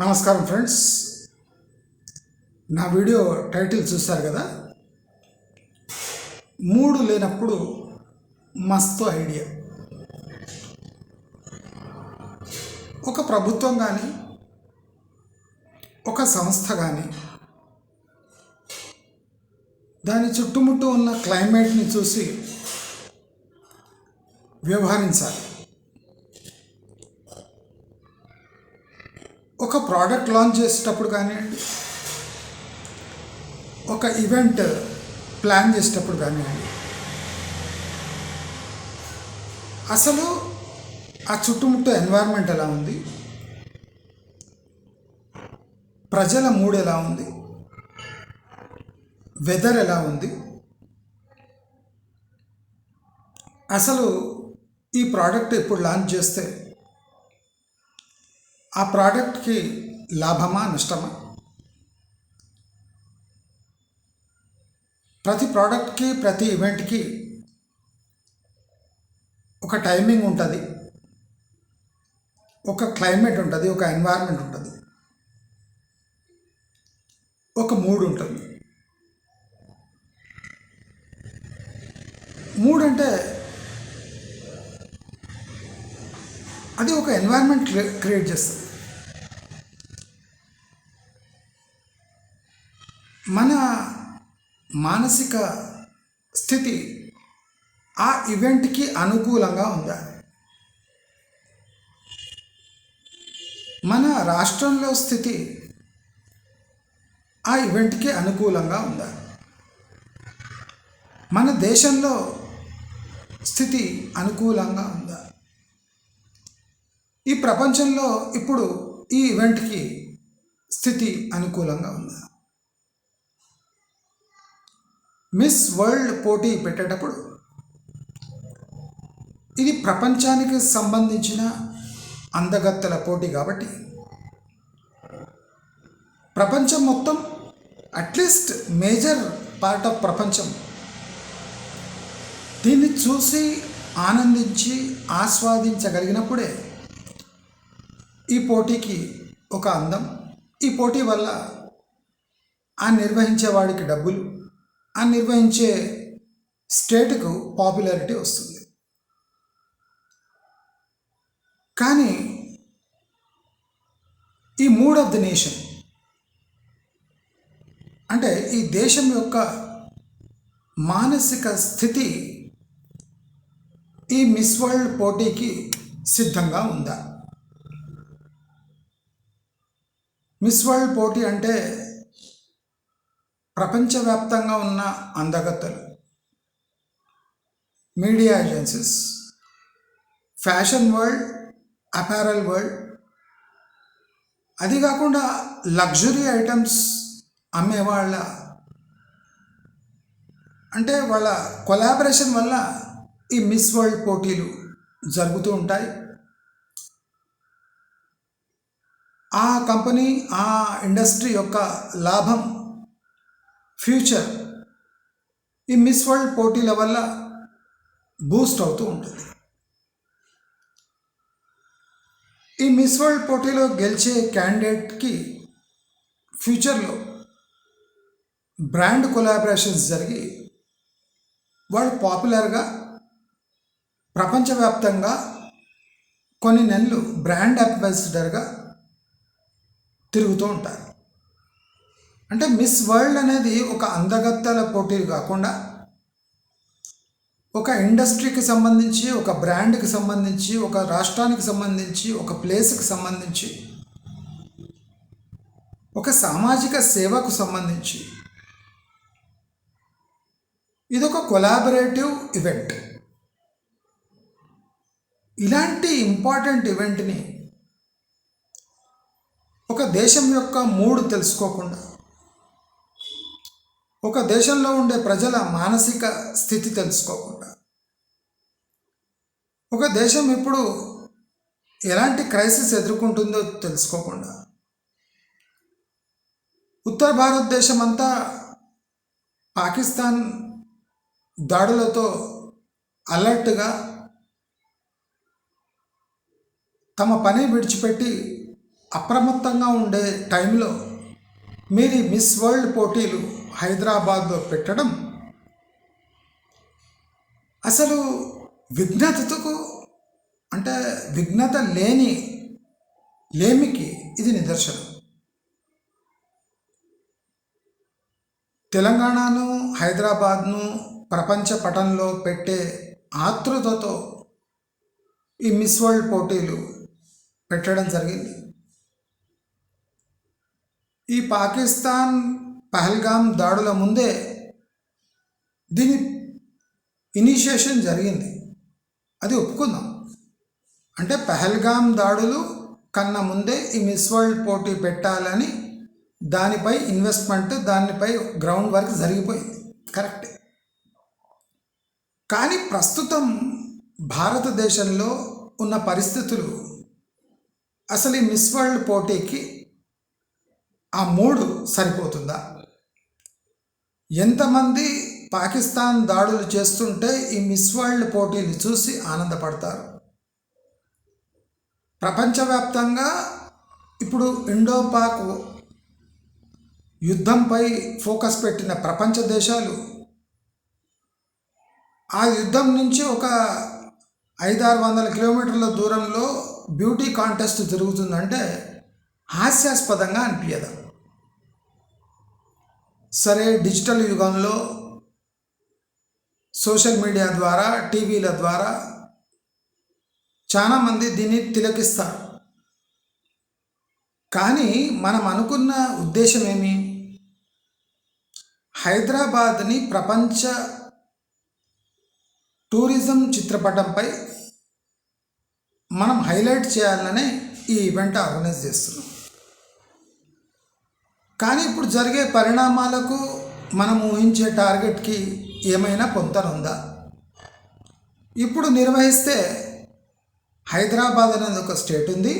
నమస్కారం ఫ్రెండ్స్. నా video title చూశారు కదా? మూడు లేనప్పుడు మస్తు ఐడియా. ఒక ప్రభుత్వం కానీ ఒక సంస్థ కానీ దాని చుట్టుముట్టు ఉన్న క్లైమేట్ని చూసి వ్యవహరించాలి. ఒక ప్రోడక్ట్ లాంచ్ చేసేటప్పుడు కానివ్వండి ఒక ఈవెంట్ ప్లాన్ చేసేటప్పుడు కానివ్వండి. అసలు ఆ చుట్టుముట్టు ఎన్వైర్న్మెంట్ ఎలా ఉంది? ప్రజల మూడ్ ఎలా ఉంది? వెదర్ ఎలా ఉంది? అసలు ఈ ప్రోడక్ట్ ఇప్పుడు లాంచ్ చేస్తే ఆ ప్రోడక్ట్కి లాభమా నష్టమా? ప్రతి ప్రోడక్ట్కి ప్రతి ఈవెంట్కి ఒక టైమింగ్ ఉంటుంది. ఒక క్లైమేట్ ఉంటుంది ఒక ఎన్వైర్న్మెంట్ ఉంటుంది. ఒక మూడ్ ఉంటుంది. మూడ్ అంటే అది ఒక ఎన్వైర్న్మెంట్ క్రియేట్ చేస్తుంది. మన మానసిక స్థితి ఆ ఈవెంట్కి అనుకూలంగా ఉందా మన రాష్ట్రంలో స్థితి ఆ ఈవెంట్కి అనుకూలంగా ఉందా మన దేశంలో స్థితి అనుకూలంగా ఉందా ఈ ప్రపంచంలో ఇప్పుడు ఈ ఈవెంట్కి స్థితి అనుకూలంగా ఉందా మిస్ వరల్డ్ పోటీ పెట్టేటప్పుడు ఇది ప్రపంచానికి సంబంధించిన అందగత్తెల పోటీ కాబట్టి ప్రపంచం మొత్తం అట్లీస్ట్ మేజర్ పార్ట్ ఆఫ్ ప్రపంచం దీన్ని చూసి ఆనందించి ఆస్వాదించగలిగినప్పుడే ఈ పోటీకి ఒక అందం. ఈ పోటీ వల్ల ఆ నిర్వహించేవాడికి డబ్బులు. అని నిర్వహించే స్టేట్కు పాపులారిటీ వస్తుంది. కానీ ఈ మూడ్ ఆఫ్ ది నేషన్ అంటే ఈ దేశం యొక్క మానసిక స్థితి ఈ మిస్ వరల్డ్ పోటీకి సిద్ధంగా ఉందా? మిస్ వరల్డ్ పోటీ అంటే ప్రపంచవ్యాప్తంగా ఉన్న అందగత్తలు media agencies fashion world apparel world. అది కాకుండా లగ్జరీ ఐటమ్స్ అమ్మేవాళ్ళ అంటే వాళ్ళ కొలాబరేషన్ వల్ల ఈ మిస్ వరల్డ్ పోటీలు జరుగుతూ ఉంటాయి. ఆ కంపెనీ ఆ ఇండస్ట్రీ యొక్క లాభం ఫ్యూచర్. ఈ మిస్ వరల్డ్ పోటీల వల్ల బూస్ట్ అవుతూ ఉంటుంది. ఈ మిస్ వరల్డ్ పోటీలో గెలిచే క్యాండిడేట్కి ఫ్యూచర్లో బ్రాండ్ కొలాబరేషన్స్ జరిగి వాళ్ళు పాపులర్గా ప్రపంచవ్యాప్తంగా కొన్ని నెలలు బ్రాండ్ అంబాసిడర్గా తిరుగుతూ ఉంటారు. అంటే మిస్ వరల్డ్ అనేది ఒక అందగత్తల పోటీలు కాకుండా ఒక ఇండస్ట్రీకి సంబంధించి ఒక బ్రాండ్కి సంబంధించి ఒక రాష్ట్రానికి సంబంధించి ఒక ప్లేస్కి సంబంధించి ఒక సామాజిక సేవకు సంబంధించి. ఇదొక కొలాబరేటివ్ ఈవెంట్. ఇలాంటి ఇంపార్టెంట్ ఈవెంట్ని ఒక దేశం యొక్క మూడు తెలుసుకోకుండా ఒక దేశంలో ఉండే ప్రజల మానసిక స్థితి తెలుసుకోకుండా. ఒక దేశం ఇప్పుడు ఎలాంటి క్రైసిస్ ఎదుర్కొంటుందో తెలుసుకోకుండా. ఉత్తర భారతదేశం అంతా పాకిస్తాన్ దాడులతో అలర్ట్గా తమ పని విడిచిపెట్టి అప్రమత్తంగా ఉండే టైంలో మీరు మిస్ వరల్డ్ పోటీలు హైదరాబాద్లో పెట్టడం అసలు విఘ్నతకు అంటే విఘ్నత లేని లేమికి ఇది నిదర్శనం. తెలంగాణను హైదరాబాద్ను ప్రపంచ పటంలో పెట్టే ఆతృతతో ఈ మిస్ వరల్డ్ పోటీలు పెట్టడం జరిగింది. ఈ పాకిస్తాన్ పహల్గాం దాడుల ముందే దీని ఇనిషియేషన్ జరిగింది. అది ఒప్పుకుందాం. అంటే పహల్గాం దాడులు కన్నా ముందే ఈ మిస్ వరల్డ్ పోటీ పెట్టాలని దానిపై ఇన్వెస్ట్మెంట్ దానిపై గ్రౌండ్ వర్క్ జరిగిపోయింది. కరెక్టే. కానీ ప్రస్తుతం భారతదేశంలో ఉన్న పరిస్థితులు అసలు ఈ మిస్ వరల్డ్ పోటీకి ఆ మూడు సరిపోతుందా? ఎంతమంది పాకిస్తాన్ దాడులు చేస్తుంటే ఈ మిస్ వరల్డ్ పోటీని చూసి ఆనందపడతారు. ప్రపంచవ్యాప్తంగా ఇప్పుడు ఇండో పాక్ యుద్ధంపై ఫోకస్ పెట్టిన ప్రపంచ దేశాలు ఆ యుద్ధం నుంచి ఒక ఐదారు వందల కిలోమీటర్ల దూరంలో బ్యూటీ కాంటెస్ట్ జరుగుతుందంటే హాస్యాస్పదంగా అనిపించదు సరే డిజిటల్ యుగంలో సోషల్ మీడియా ద్వారా టీవీల ద్వారా చాలామంది దీన్ని తిలకిస్తారు. కానీ మనం అనుకున్న ఉద్దేశం ఏమి? హైదరాబాద్ని ప్రపంచ టూరిజం చిత్రపటంపై మనం హైలైట్ చేయాలనే ఈ ఈవెంట్ ఆర్గనైజ్ చేస్తున్నాం. కానీ ఇప్పుడు జరిగే పరిణామాలకు మనం ఊహించే టార్గెట్కి ఏమైనా పొంతనుందా? ఇప్పుడు నిర్వహిస్తే హైదరాబాద్ అనేది ఒక స్టేట్ ఉంది.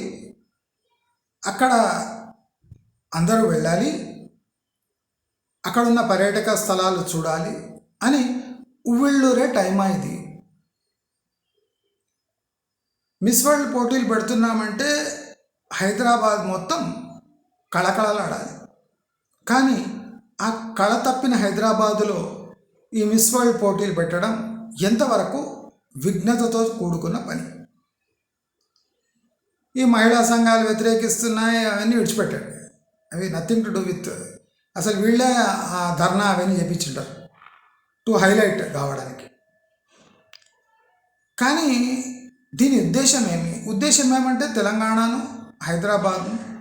అక్కడ అందరూ వెళ్ళాలి. అక్కడున్న పర్యాటక స్థలాలు చూడాలి అని ఉవ్విళ్ళూరే టైం ఇది. మిస్ వరల్డ్ పోటీలు పెడుతున్నామంటే హైదరాబాద్ మొత్తం కళకళలాడాలి. కానీ ఆ కళ తప్పిన హైదరాబాదులో ఈ మిస్ వరల్డ్ పోటీలు పెట్టడం ఎంతవరకు విఘ్నతతో కూడుకున్న పని? ఈ మహిళా సంఘాలు వ్యతిరేకిస్తున్నాయి అవన్నీ విడిచిపెట్టాడు. అవి నథింగ్ టు డూ విత్ అసలు వీళ్ళే ఆ ధర్నా అవన్నీ చేపించుంటారు. టు హైలైట్ కావడానికి. కానీ దీని ఉద్దేశం ఏమి? ఉద్దేశం ఏమంటే తెలంగాణను హైదరాబాద్ను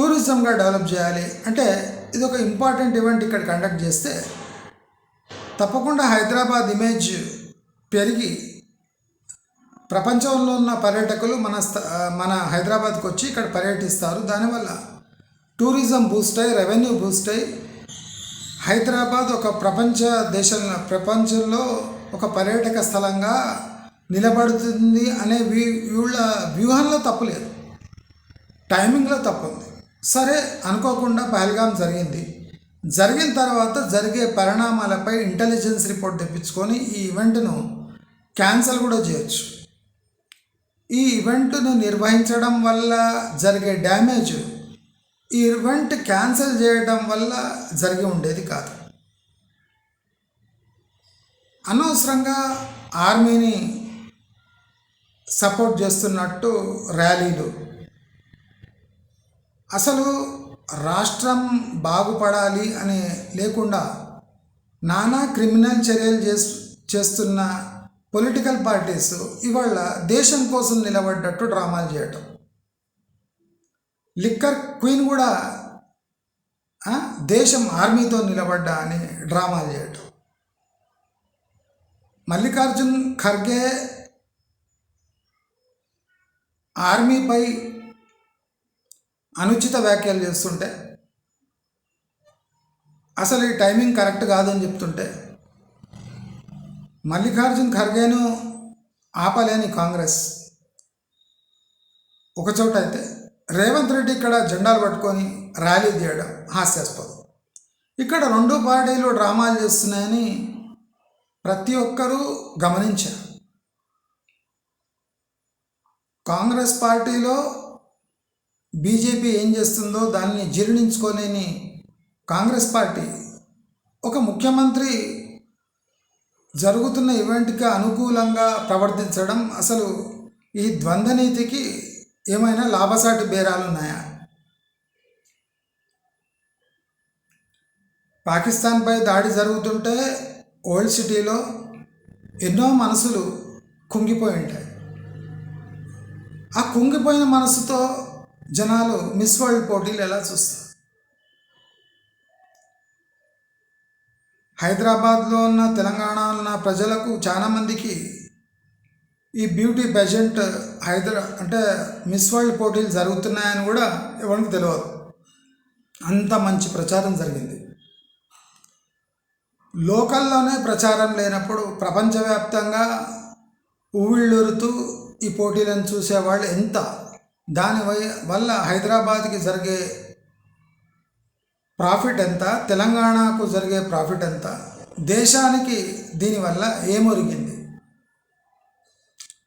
టూరిజంగా డెవలప్ చేయాలి. అంటే ఇది ఒక ఇంపార్టెంట్ ఈవెంట్ ఇక్కడ కండక్ట్ చేస్తే తప్పకుండా హైదరాబాద్ ఇమేజ్ పెరిగి ప్రపంచంలో ఉన్న పర్యాటకులు మన స్థ- మన హైదరాబాద్కి వచ్చి ఇక్కడ పర్యటిస్తారు. దానివల్ల టూరిజం బూస్ట్ అయ్యి రెవెన్యూ బూస్ట్ అయ్యి హైదరాబాద్ ఒక ప్రపంచ దేశంలో ప్రపంచంలో ఒక పర్యాటక స్థలంగా నిలబడుతుంది అనే వీ వీళ్ళ వ్యూహంలో తప్పులేదు టైమింగ్లో తప్పు ఉంది. సరే అనుకోకుండా పహల్గాం జరిగింది. జరిగిన తర్వాత జరిగే పరిణామాలపై ఇంటెలిజెన్స్ రిపోర్ట్ తెప్పించుకొని ఈ ఈవెంట్ను క్యాన్సిల్ కూడా చేయొచ్చు. ఈ ఈవెంట్ను నిర్వహించడం వల్ల జరిగే డ్యామేజ్ ఈ ఈవెంట్ క్యాన్సిల్ చేయడం వల్ల జరిగి ఉండేది కాదు. అనవసరంగా ఆర్మీని సపోర్ట్ చేస్తున్నట్టు ర్యాలీలు అసలు రాష్ట్రం బాగుపడాలి అని లేకుండా నానా క్రిమినల్ చర్యలు చేస్తున్న పొలిటికల్ పార్టీస్ ఇవాళ దేశం కోసం నిలబడ్డట్టు డ్రామాలు చేయటం. లిక్కర్ క్వీన్ కూడా దేశం ఆర్మీతో నిలబడ్డా అని డ్రామాలు చేయటం. మల్లికార్జున్ ఖర్గే ఆర్మీపై అనుచిత వ్యాఖ్యలు చేస్తుంటే అసలు ఈ టైమింగ్ కరెక్ట్ కాదని చెప్తుంటే మల్లికార్జున్ ఖర్గేను ఆపలేని కాంగ్రెస్. ఒకచోట అయితే రేవంత్ రెడ్డి ఇక్కడ జెండాలు పట్టుకొని ర్యాలీ తీయడం హాస్యాస్పదం. ఇక్కడ రెండు పార్టీలు డ్రామాలు చేస్తున్నాయని ప్రతి ఒక్కరూ గమనించారు. కాంగ్రెస్ పార్టీలో బీజేపీ ఏం చేస్తుందో దాన్ని జీర్ణించుకోలేని కాంగ్రెస్ పార్టీ. ఒక ముఖ్యమంత్రి జరుగుతున్న ఈవెంట్కి అనుకూలంగా ప్రవర్తించడం అసలు ఈ ద్వంద్వనీతికి ఏమైనా లాభసాటి బేరాలు ఉన్నాయా? పాకిస్తాన్పై దాడి జరుగుతుంటే ఓల్డ్ సిటీలో ఎన్నో మనసులు కుంగిపోయి ఉంటాయి. ఆ కుంగిపోయిన మనసుతో జనాలు మిస్ వరల్డ్ పోటీలు ఎలా చూస్తారు? హైదరాబాద్లో ఉన్న తెలంగాణలో ఉన్న ప్రజలకు చాలామందికి ఈ బ్యూటీ పెజెంట్ హైదరా అంటే మిస్ వరల్డ్ పోటీలు జరుగుతున్నాయని కూడా ఎవరికి తెలియదు అంత మంచి ప్రచారం జరిగింది. లోకల్లోనే ప్రచారం లేనప్పుడు ప్రపంచవ్యాప్తంగా ఊళ్ళూరుతూ ఈ పోటీలను చూసేవాళ్ళు ఎంత? దాని వై- వల్ల హైదరాబాద్కి జరిగే ప్రాఫిట్ ఎంత? తెలంగాణకు జరిగే ప్రాఫిట్ ఎంత? దేశానికి దీనివల్ల ఏమొరిగింది?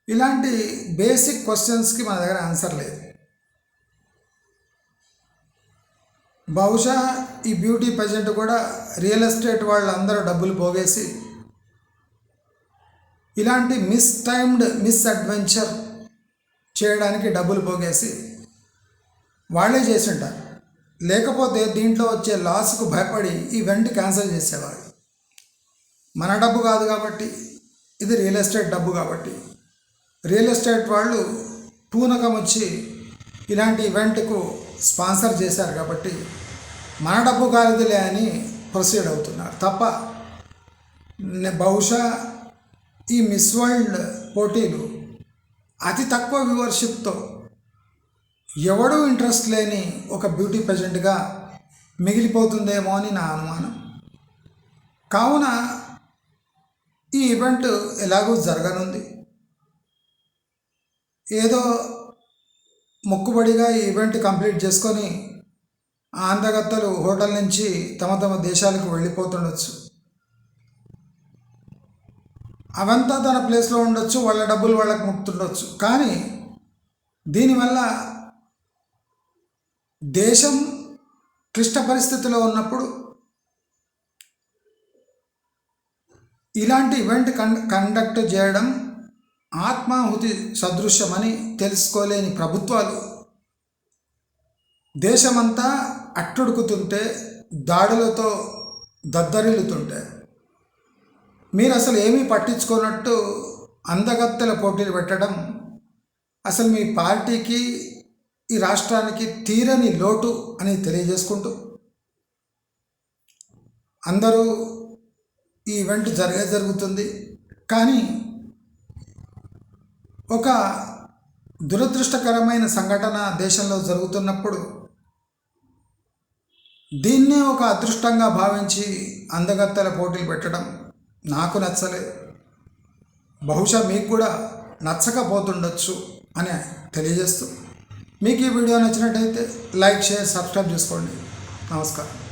ఇలాంటి బేసిక్ క్వశ్చన్స్కి మన దగ్గర ఆన్సర్ లేదు. బహుశా ఈ బ్యూటీ ప్రజెంట్ కూడా రియల్ ఎస్టేట్ వాళ్ళందరూ డబ్బులు పోగేసి ఇలాంటి మిస్ టైమ్డ్ మిస్ అడ్వెంచర్ చేయడానికి డబ్బులు పోగేసి వాళ్ళే చేసి ఉంటారు లేకపోతే దీంట్లో వచ్చే లాస్కు భయపడి ఈవెంట్ క్యాన్సిల్ చేసేవాళ్ళు మన డబ్బు కాదు కాబట్టి ఇది రియల్ ఎస్టేట్ డబ్బు కాబట్టి. రియల్ ఎస్టేట్ వాళ్ళు పూనకం వచ్చి ఇలాంటి ఈవెంట్కు స్పాన్సర్ చేశారు కాబట్టి మన డబ్బు కాదులే అని ప్రొసీడ్ అవుతున్నారు. తప్ప బహుశా ఈ మిస్ వరల్డ్ పోటీలు అతి తక్కువ వ్యూవర్షిప్తో ఎవడూ ఇంట్రెస్ట్ లేని ఒక బ్యూటీ ప్రజెంట్గా మిగిలిపోతుందేమో అని నా అనుమానం. కావున ఈ ఈవెంట్ ఎలాగో జరగనుంది. ఏదో మొక్కుబడిగా ఈ ఈవెంట్ కంప్లీట్ చేసుకొని ఆంధ్రగత్తలు హోటల్ నుంచి తమ తమ దేశాలకు వెళ్ళిపోతుండొచ్చు. అవంతా తన ప్లేస్లో ఉండొచ్చు వాళ్ళ డబ్బులు వాళ్ళకి ముక్తుండొచ్చు. కానీ దీనివల్ల దేశం క్లిష్ట పరిస్థితిలో ఉన్నప్పుడు ఇలాంటి ఈవెంట్ కన్ కండక్ట్ చేయడం ఆత్మాహుతి సదృశ్యమని తెలుసుకోలేని ప్రభుత్వాలు దేశమంతా అట్టుడుకుతుంటే దాడులతో దద్దరిల్లుతుంటే మీరు అసలు ఏమీ పట్టించుకోనట్టు అందగత్తెల పోటీలు పెట్టడం అసలు మీ పార్టీకి ఈ రాష్ట్రానికి తీరని లోటు అని తెలియజేసుకుంటూ అందరూ ఈ ఈవెంట్ జరిగే జరుగుతుంది. కానీ ఒక దురదృష్టకరమైన సంఘటన దేశంలో జరుగుతున్నప్పుడు దీన్నే ఒక అదృష్టంగా భావించి అందగత్తెల పోటీలు పెట్టడం నాకు నచ్చలేదు బహుశా మీకు కూడా నచ్చకపోతుండొచ్చు అని తెలియజేస్తూ. మీకు ఈ వీడియో నచ్చినట్టయితే లైక్ షేర్ సబ్స్క్రైబ్ చేసుకోండి. నమస్కారం.